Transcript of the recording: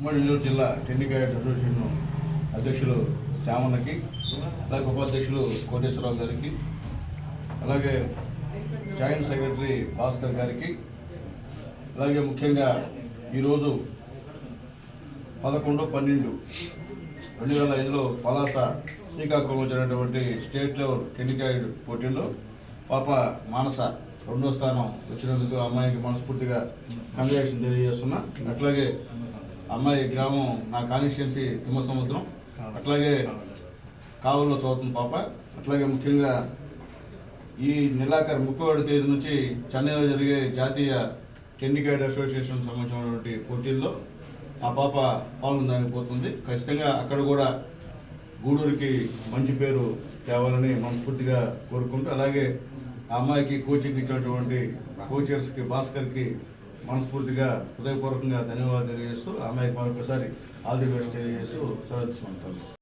ఉమ్మడి నెల్లూరు జిల్లా టెన్నికాయట్ అసోసియేషన్ అధ్యక్షులు శ్యామన్నకి అలాగే ఉపాధ్యక్షులు కోటేశ్వరరావు గారికి అలాగే జాయింట్ సెక్రటరీ భాస్కర్ గారికి అలాగే ముఖ్యంగా ఈరోజు పదకొండు పన్నెండు రెండు వేల ఐదులో పలాస శ్రీకాకుళం జరిగినటువంటి స్టేట్ లెవెల్ టెన్నికాయిడ్ పోటీల్లో పాప మానస రెండో స్థానం వచ్చినందుకు అమ్మాయికి మనస్ఫూర్తిగా కంగ్రాచులేషన్ తెలియజేస్తున్నా. అట్లాగే అమ్మాయి గ్రామం నా కాన్స్టిట్యున్సీ తిమ్మసముద్రం. అట్లాగే కావుల్లో చదువుతుంది పాప. అట్లాగే ముఖ్యంగా ఈ నెలాఖరు ముప్పై ఒకటి తేదీ నుంచి చెన్నైలో జరిగే జాతీయ టెన్నికైడ్ అసోసియేషన్ సంబంధించినటువంటి పోటీల్లో ఆ పాప పాల్గొనడానికి పోతుంది. ఖచ్చితంగా అక్కడ కూడా గూడూరుకి మంచి పేరు తేవాలని మనస్ఫూర్తిగా కోరుకుంటూ అలాగే ఆ అమ్మాయికి కోచింగ్ ఇచ్చినటువంటి కోచర్స్కి భాస్కర్కి మనస్ఫూర్తిగా హృదయపూర్వకంగా ధన్యవాదాలు తెలియజేస్తూ ఆ అమ్మాయికి మరొకసారి ఆల్ ది బెస్ట్ తెలియజేస్తూ సెలవు తీసుకుంటాను